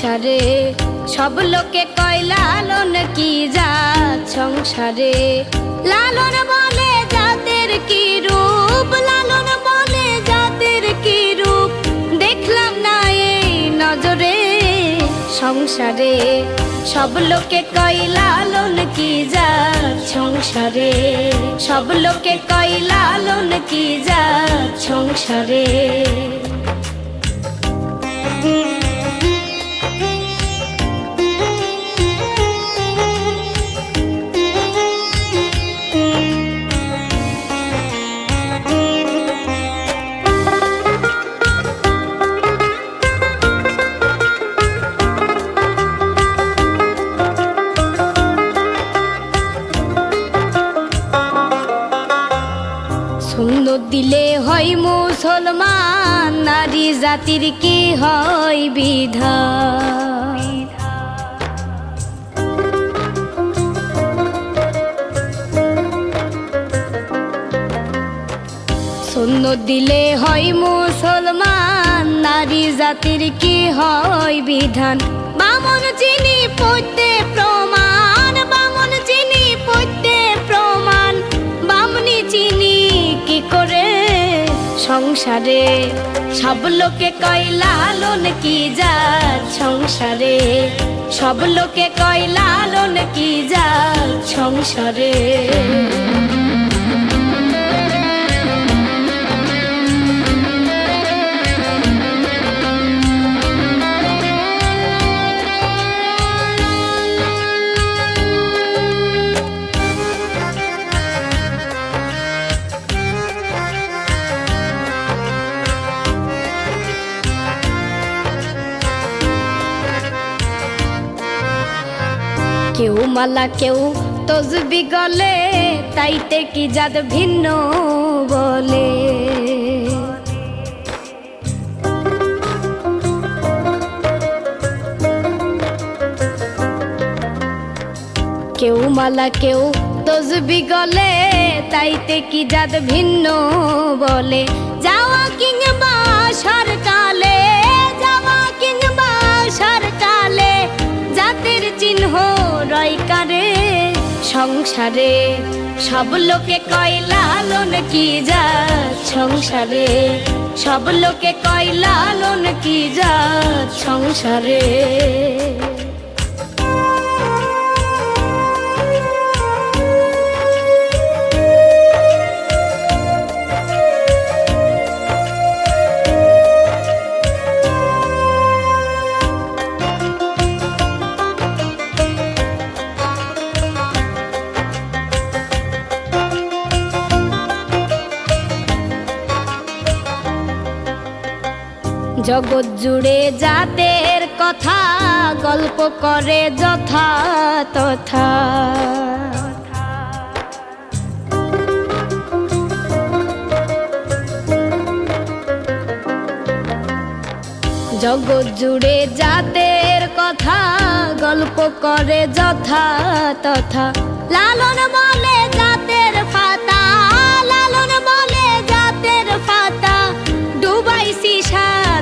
সংসারে, সব লোকে কয়, লালন কি যা সংসারে? লালন বলে জাতের কি রূপ? লালন বলে জাতের কি রূপ? দেখলাম না এই নজরে সংসারে। সব লোকে কয়, লালন কি যা সংসারে? সব লোকে কয়, লালন কি যা সংসারে? দিলে হয় মুসলমান, নারী জাতির কি হয় বিধান? বামন চিনি পড়তে প্রমাণ, বামন চিনি পড়তে প্রমাণ। বামনি চিনি কি করে সংসারে? সব লোকে কয়, লালন কি যা সংসারে? সব লোকে কয়, লালন কি যা সংসারে? মালা কেউ তসবি গলে, তাইতে কি জাত ভিন্ন বলে? কেউ মালা কেউ তসবি গলে, তাইতে কি জাত ভিন্ন বলে? যাওয়া কিংবা সরকালে চিহ্ন রয়কারে, সংসারে। সব লোকে কয়, লালন কি যা সংসারে? সব লোকে কয়, লালন কি যা সংসারে? জগৎ জুড়ে জাতের কথা গল্প করে যথা তথা। জগৎ জুড়ে জাতের কথা গল্প করে যথা তথা। লালন বলে জাতের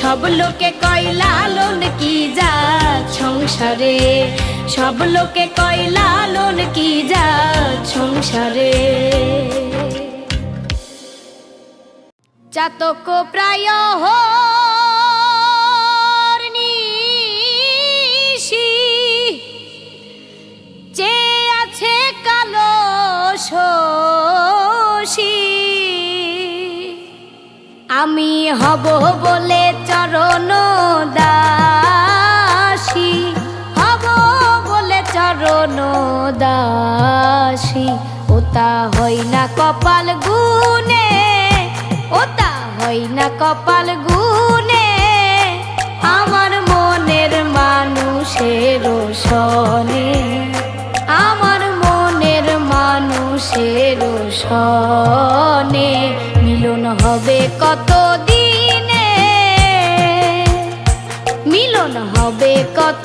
সব লোকে কয়, লালন কি যা সংসারে? সব লোকে কয়, লালন কি যা সংসারে? চাতক প্রায় কালো শশী আমি হব বলে চরণ দাসি। হব বলে চরণ দাসী। ওতা হই না কপাল গুনে ওতা হই না কপাল গুনে কত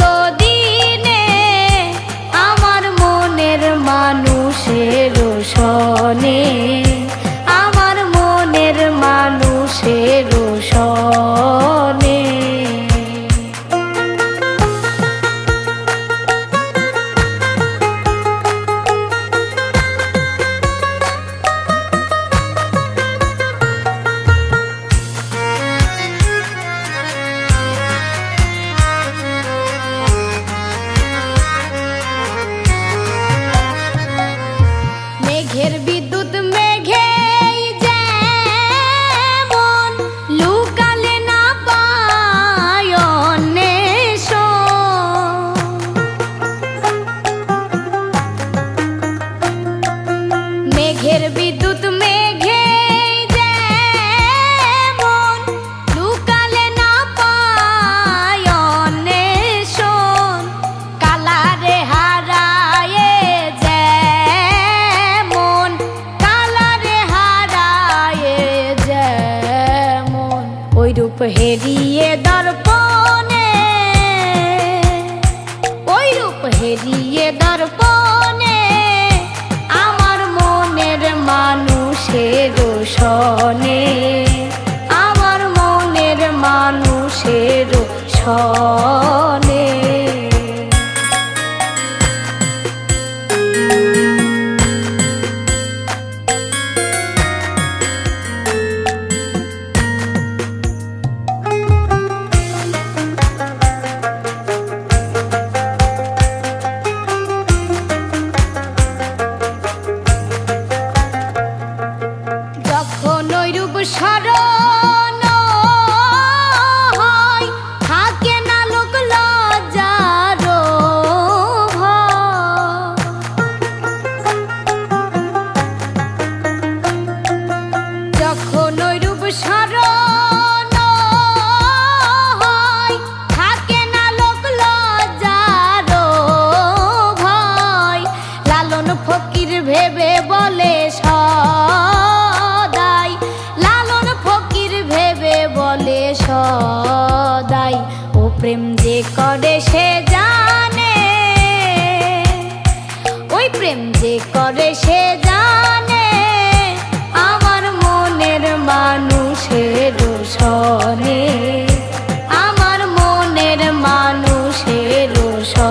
feliz.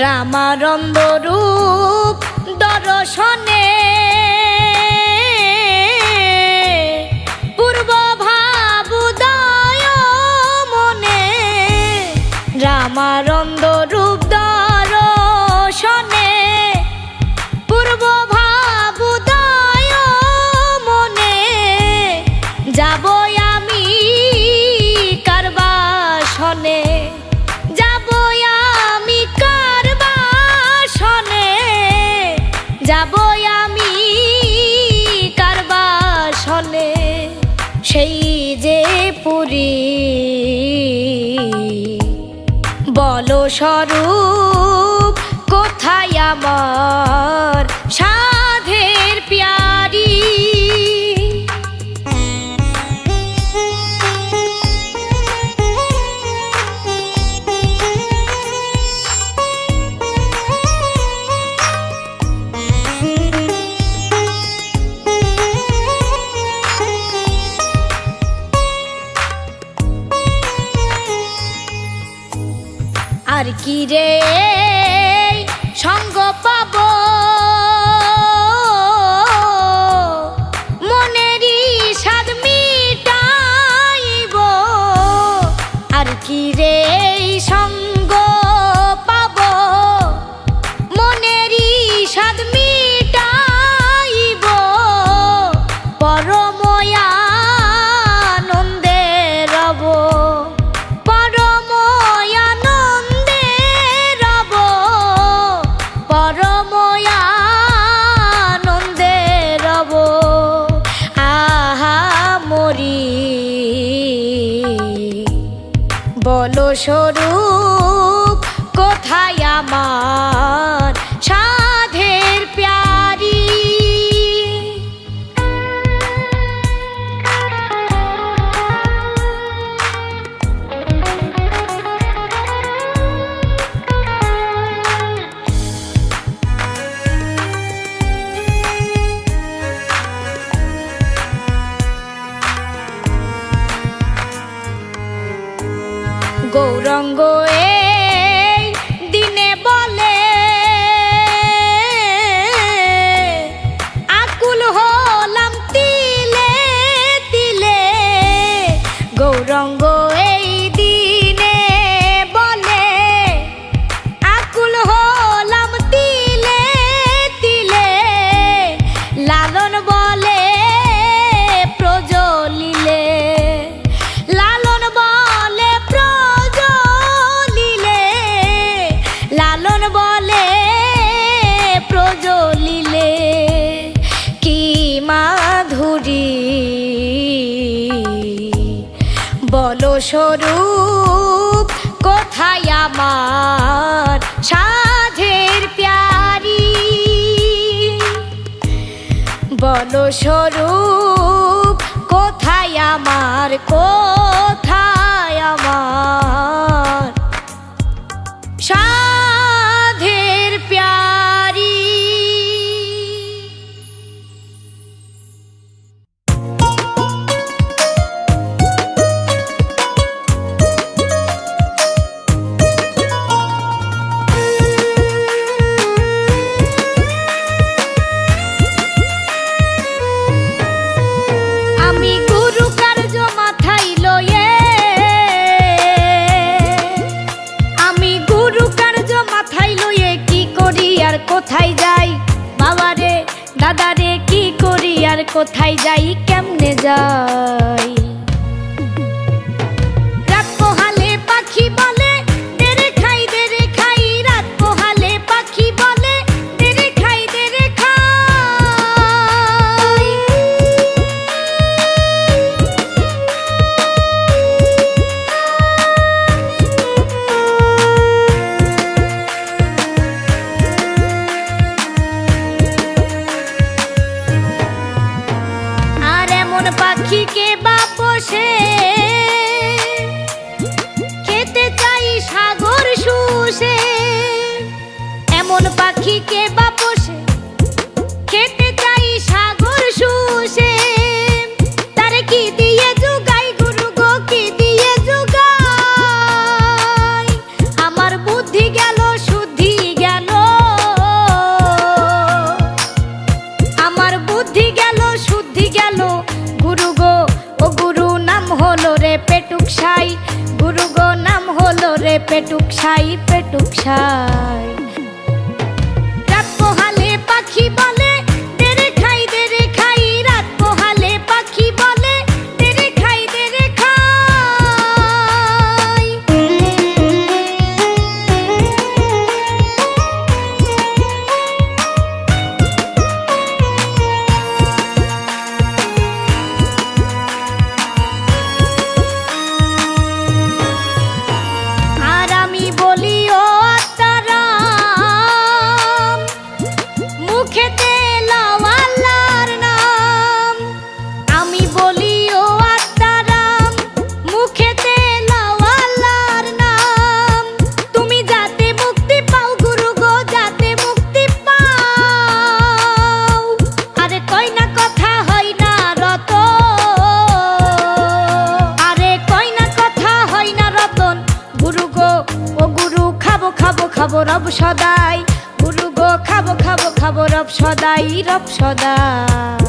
রামারন্দ রূপ দর্শনে বলো স্বরূপ কোথায় আমার কিরে জলে প্রজলিলে কি মাধুরী? বল স্বরূপ, কোথায় আমার সাধের প্যারি? বল স্বরূপ, কোথায় আমার কোথায় আমার সদাই। গুরু গো খাব খাব খাব রব সদাই রব সদাই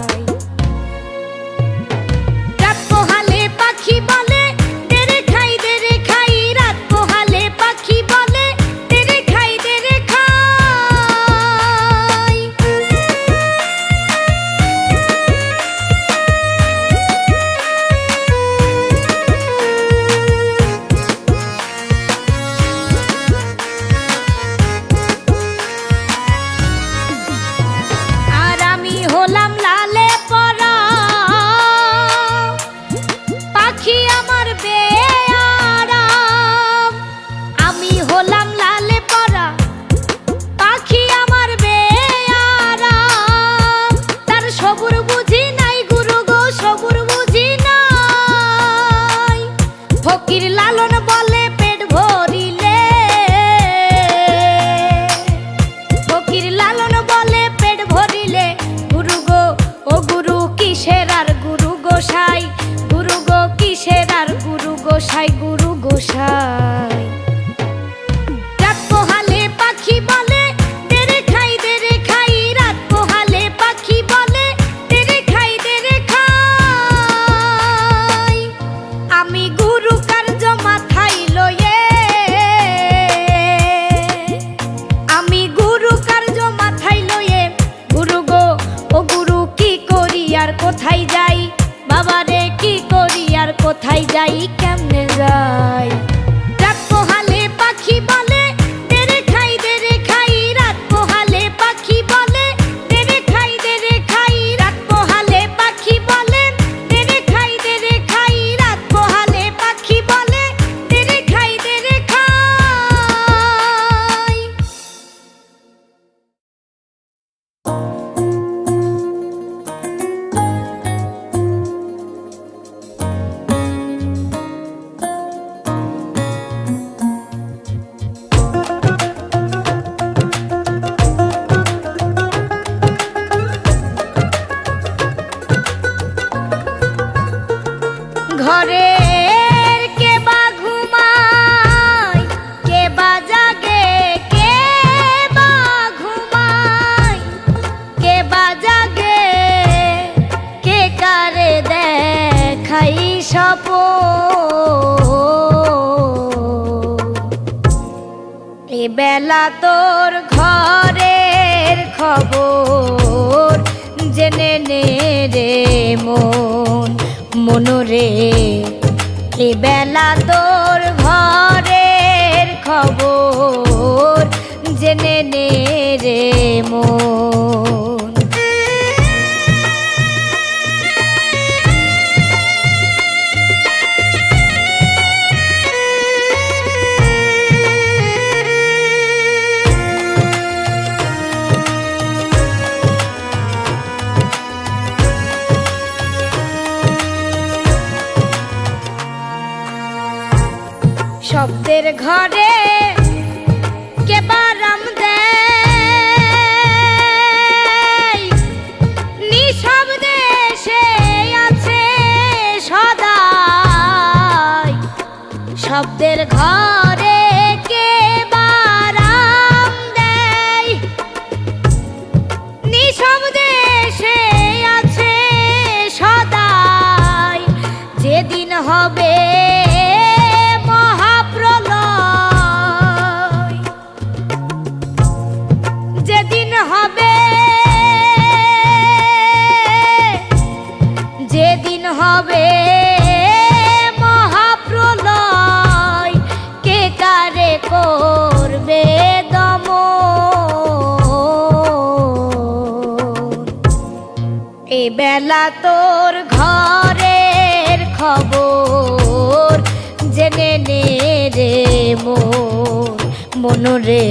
মনোরে এ বেলা তোর ঘরের খবর জেনে নে রে মোর শব্দের ঘর। বেলা তোর ঘরের খবর। জেনে নে রে মোর মনরে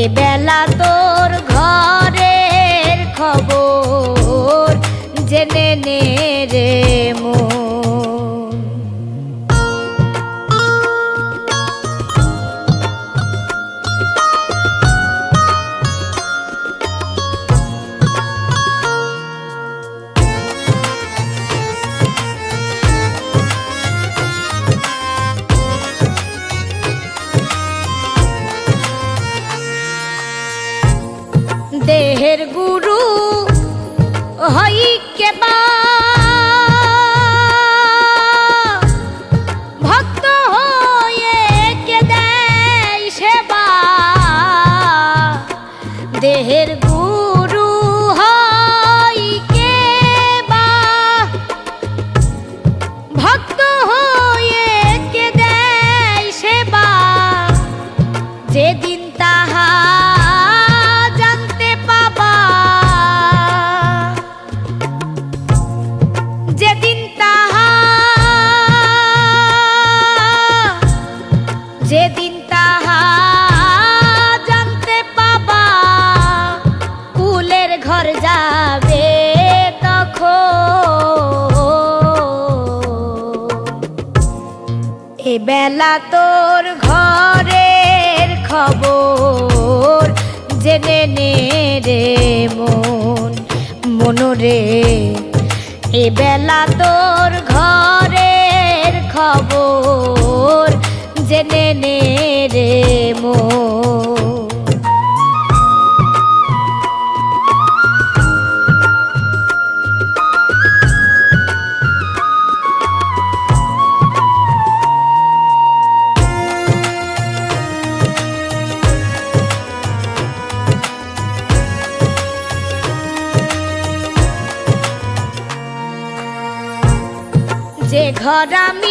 এ বেলা তোর ঘরের খবর। জেনে নে রে মোর বেলা তোর ঘরের খবর। জেনে নে রে মন মনরে এ বেলা তোর ঘরের খবর। জেনে রে মন। যে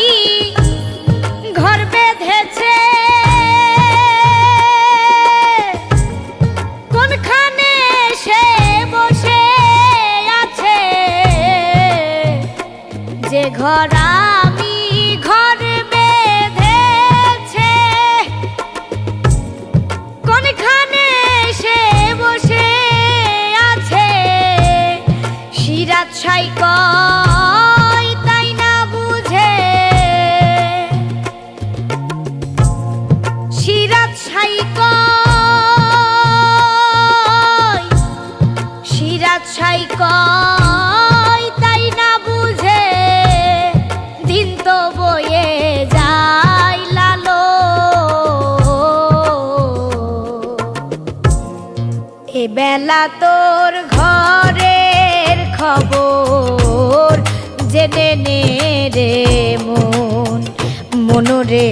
এ বেলা তোর ঘরের খবর জেনে নে রে মন মনরে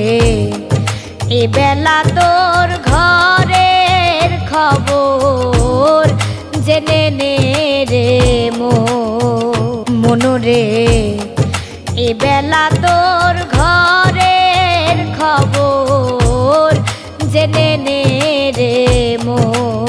এ বেলা তোর ঘরের খবর জেনে নে রে মন মনরে এ বেলা তোর ঘরের খবর জেনে নে রে মন।